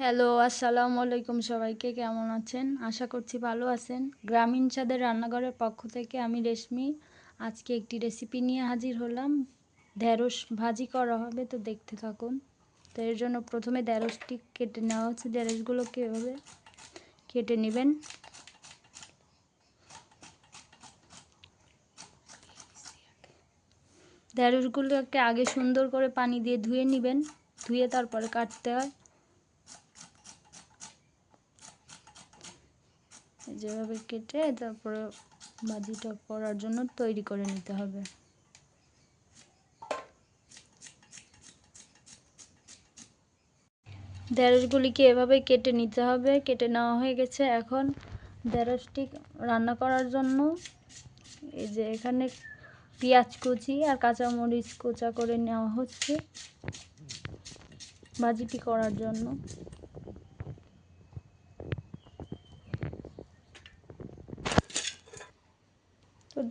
Hello, আসসালামু আলাইকুম সবাইকে, কেমন আছেন? আশা করছি ভালো আছেন। গ্রামীণ ছাদের রান্নাঘরের পক্ষ থেকে আমি রেশমি। আজকে একটি রেসিপি নিয়ে হাজির হলাম। ঢেঁড়স ভাজি করা হবে, তো দেখতে থাকুন। তো এর জন্য প্রথমে ঢেঁড়সটি কেটে নেওয়া হচ্ছে। ঢেঁড়সগুলোকে এভাবে কেটে নেবেন? ঢেঁড়সগুলোকে আগে সুন্দর করে পানি দিয়ে ধুয়ে নেবেন। ধুয়ে তারপরে কাটতে হয়। যেভাবে কেটে তারপরে ভাজিটা করার জন্য তৈরি করে নিতে হবে। ঢেঁড়সগুলিকে এভাবে কেটে নিতে হবে, কেটে নেওয়া হয়ে গেছে। এখন ঢেঁড়সটি রান্না করার জন্য এই যে এখানে পেঁয়াজ কুচি আর কাঁচামরিচ কোচা করে নেওয়া হচ্ছে। ভাজিটি করার জন্য।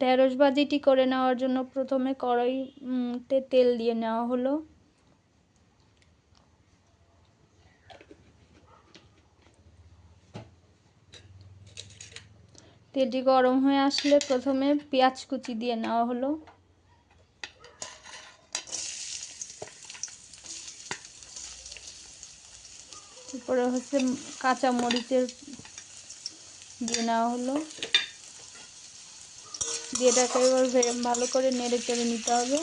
ঢেঁড়স ভাজিটি করে নেওয়ার জন্য প্রথমে কড়াইতে তেল দিয়ে নেওয়া হলো। তেলটি গরম হয়ে আসলে প্রথমে পেঁয়াজ কুচি দিয়ে নেওয়া হলো। তারপরে হচ্ছে কাঁচা মরিচের দিয়ে নেওয়া হলো। দিয়ে এটাকে এবার ভালো করে নেড়ে চেড়ে নিতে হবে।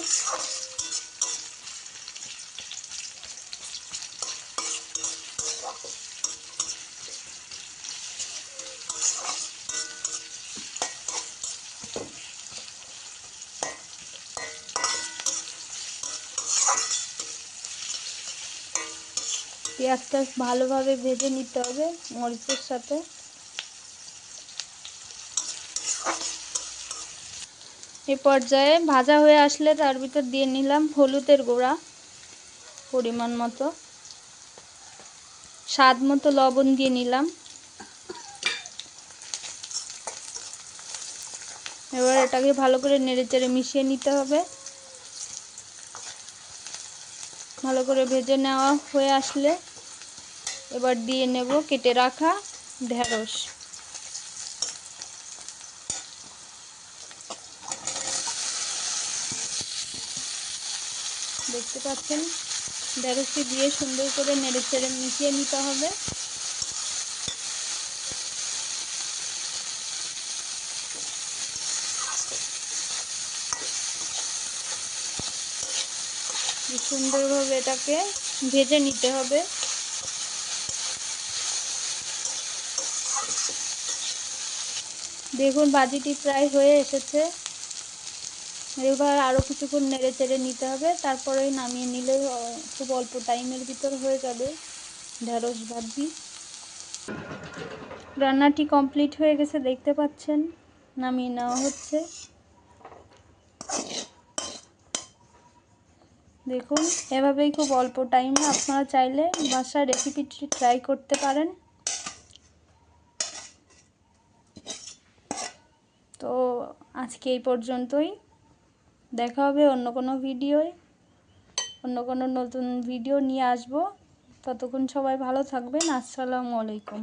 পেঁয়াজটা ভালোভাবে ভেজে নিতে হবে মরিচের সাথে। এ পর্যায়ে ভাজা হয়ে আসলে তার ভিতর দিয়ে নিলাম হলুদের গুঁড়া পরিমাণ মতো। স্বাদ মতো লবণ দিয়ে নিলাম। এবার এটাকে ভালো করে নেড়ে চেড়ে মিশিয়ে নিতে হবে। ভালো করে ভেজে নেওয়া হয়ে আসলে এবার দিয়ে নেব কেটে রাখা ঢেঁড়স। দেখতে পাচ্ছেন? ঢেঁড়সটি দিয়ে সুন্দর করে নেড়ে চেড়ে মিশিয়ে নিতে হবে। সুন্দরভাবে এটাকে ভেজে নিতে হবে। দেখুন, বাজিটি প্রায় হয়ে এসেছে। এবার আরও কিছুক্ষণ নেড়ে চেড়ে নিতে হবে, তারপরে নামিয়ে নিলে খুব অল্প টাইমের ভিতর হয়ে যাবে। ঢেঁড়স ভাজি রান্নাটি কমপ্লিট হয়ে গেছে, দেখতে পাচ্ছেন, নামিয়ে নেওয়া হচ্ছে। দেখুন, এভাবেই খুব অল্প টাইমে আপনারা চাইলে বাসায় রেসিপিটি ট্রাই করতে পারেন। তো আজকে এই পর্যন্তই। দেখা হবে অন্য কোনো ভিডিওয়। অন্য কোনো নতুন ভিডিও নিয়ে আসব। ততক্ষণ সবাই ভালো থাকবেন। আসসালামু আলাইকুম।